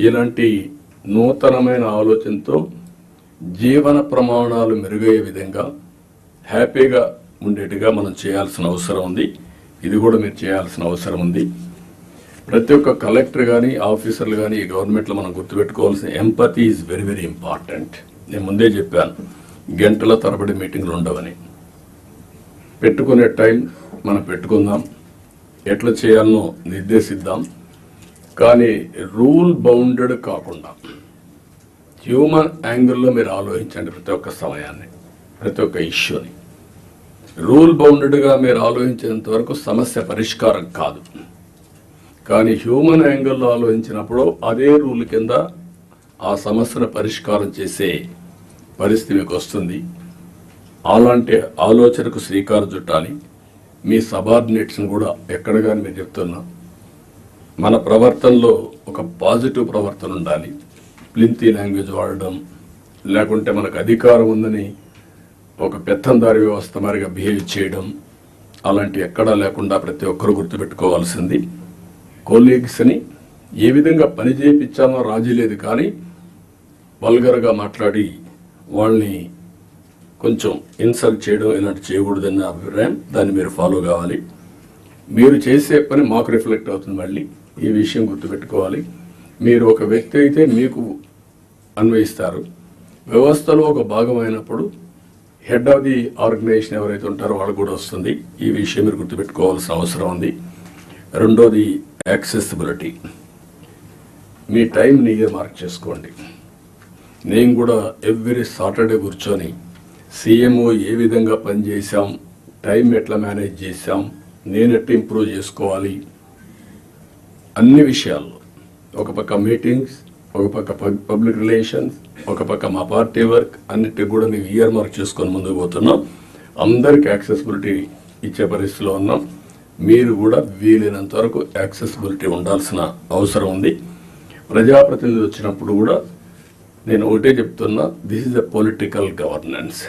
ఇలాంటి నూతనమైన ఆలోచనతో జీవన ప్రమాణాలు మెరుగయ్యే విధంగా హ్యాపీగా ఉండేట్టుగా మనం చేయాల్సిన అవసరం ఉంది. ఇది కూడా మీరు చేయాల్సిన అవసరం ఉంది. ప్రతి ఒక్క కలెక్టర్ కానీ ఆఫీసర్లు కానీ ఈ గవర్నమెంట్లో మనం గుర్తుపెట్టుకోవాల్సిన empathy is very very important నేను ముందే చెప్పాను గంటల తరబడి మీటింగ్లు ఉండవని. పెట్టుకునే టైం మనం పెట్టుకుందాం. ఎట్లా చేయాలనో నిర్దేశిద్దాం. కానీ రూల్ బౌండెడ్ కాకుండా హ్యూమన్ యాంగిల్లో మీరు ఆలోచించండి ప్రతి ఒక్క సమయాన్ని ప్రతి ఒక్క ఇష్యూని. రూల్ బౌండెడ్గా మీరు ఆలోచించేంత వరకు సమస్య పరిష్కారం కాదు. కానీ హ్యూమన్ యాంగిల్లో ఆలోచించినప్పుడు అదే రూల్ కింద ఆ సమస్యను పరిష్కారం చేసే పరిస్థితి మీకు వస్తుంది. అలాంటి ఆలోచనకు శ్రీకారం చుట్టాలి. మీ సబార్డినేట్స్ని కూడా ఎక్కడ కానీ మీరు చెప్తున్నా మన ప్రవర్తనలో ఒక పాజిటివ్ ప్రవర్తన ఉండాలి. ప్లింతీ లాంగ్వేజ్ వాడడం లేకుంటే మనకు అధికారం ఉందని ఒక పెత్తందారి వ్యవస్థ మారిగా బిహేవ్ చేయడం అలాంటి ఎక్కడా లేకుండా ప్రతి ఒక్కరు గుర్తుపెట్టుకోవాల్సింది. కొలీగ్స్ని ఏ విధంగా పని చేయించాలో రాజీ లేదు కానీ వల్గర్గా మాట్లాడి వాళ్ళని కొంచెం ఇన్సల్ట్ చేయడం ఇలాంటి చేయకూడదన్న అభిప్రాయం దాన్ని మీరు ఫాలో కావాలి. మీరు చేసే పని మాకు రిఫ్లెక్ట్ అవుతుంది మళ్ళీ. ఈ విషయం గుర్తుపెట్టుకోవాలి. మీరు ఒక వ్యక్తి అయితే మీకు అన్వయిస్తారు. వ్యవస్థలో ఒక భాగమైనప్పుడు హెడ్ ఆఫ్ ది ఆర్గనైజేషన్ ఎవరైతే ఉంటారో వాళ్ళకు కూడా వస్తుంది. ఈ విషయం మీరు గుర్తుపెట్టుకోవాల్సిన అవసరం ఉంది. రెండోది యాక్సెసిబిలిటీ. మీ టైం నీయే మార్క్ చేసుకోండి. నేను కూడా ఎవ్రీ సాటర్డే కూర్చొని సీఎంఓ ఏ విధంగా పనిచేశాం టైం ఎట్లా మేనేజ్ చేశాం నేను ఎట్లా ఇంప్రూవ్ చేసుకోవాలి అన్ని విషయాల్లో. ఒక పక్క మీటింగ్స్ ఒక పక్క పబ్- పబ్లిక్ రిలేషన్స్ ఒక పక్క మా పార్టీ వర్క్ అన్నిటికి కూడా మేము ఇయర్ మార్క్ చేసుకొని ముందుకు పోతున్నాం. అందరికి యాక్సెసిబిలిటీ ఇచ్చే పరిస్థితిలో ఉన్నాం. మీరు కూడా వీలైనంత వరకు యాక్సెసిబిలిటీ ఉండాల్సిన అవసరం ఉంది. ప్రజాప్రతినిధులు వచ్చినప్పుడు కూడా నేను ఒకటే చెప్తున్నా this is a political governance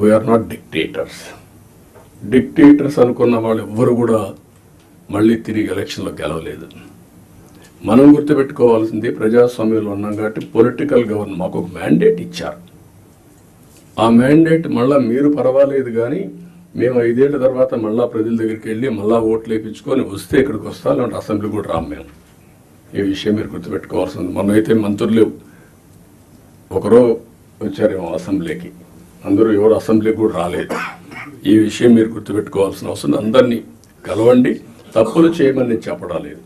we are not dictators dictators అనుకున్న వాళ్ళు ఎవ్వరు కూడా మళ్ళీ తిరిగి ఎలక్షన్లో గెలవలేదు. మనం గుర్తుపెట్టుకోవాల్సింది ప్రజాస్వామ్యంలో ఉన్నాం కాబట్టి పొలిటికల్ గవర్నర్ మాకు ఒక మ్యాండేట్ ఇచ్చారు. ఆ మ్యాండేట్ మళ్ళీ మీరు పర్వాలేదు కానీ మేము ఐదేళ్ళ తర్వాత మళ్ళా ప్రజల దగ్గరికి వెళ్ళి మళ్ళా ఓట్లు వేయించుకొని వస్తే ఇక్కడికి వస్తా లేదంటే అసెంబ్లీ కూడా రాము మేము. ఈ విషయం మీరు గుర్తుపెట్టుకోవాల్సింది. మనం అయితే మంత్రులు ఒకరో వచ్చారేమో అసెంబ్లీకి. అందరూ ఎవరు అసెంబ్లీకి కూడా రాలేదు. ఈ విషయం మీరు గుర్తుపెట్టుకోవాల్సిన అవసరం అందరినీ కలవండి. తప్పులు చేయమని నేను చెప్పడం లేదు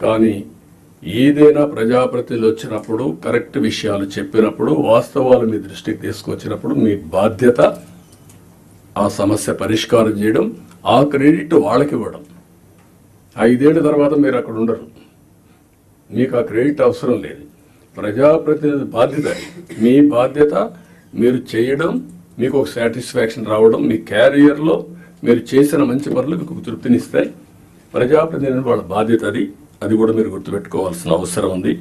కానీ ఏదైనా ప్రజాప్రతినిధులు వచ్చినప్పుడు కరెక్ట్ విషయాలు చెప్పినప్పుడు వాస్తవాలు మీ దృష్టికి తీసుకొచ్చినప్పుడు మీ బాధ్యత ఆ సమస్య పరిష్కారం చేయడం ఆ క్రెడిట్ వాళ్ళకి ఇవ్వడం. ఐదేళ్ళ తర్వాత మీరు అక్కడ ఉండరు. మీకు ఆ క్రెడిట్ అవసరం లేదు. ప్రజాప్రతినిధి బాధ్యత మీ బాధ్యత మీరు చేయడం మీకు ఒక సాటిస్ఫాక్షన్ రావడం మీ క్యారియర్లో మీరు చేసిన మంచి పనులు మీకు తృప్తినిస్తాయి. ప్రజాప్రతినిధి వాళ్ళ బాధ్యత అది. అది కూడా మీరు గుర్తుపెట్టుకోవాల్సిన అవసరం ఉంది.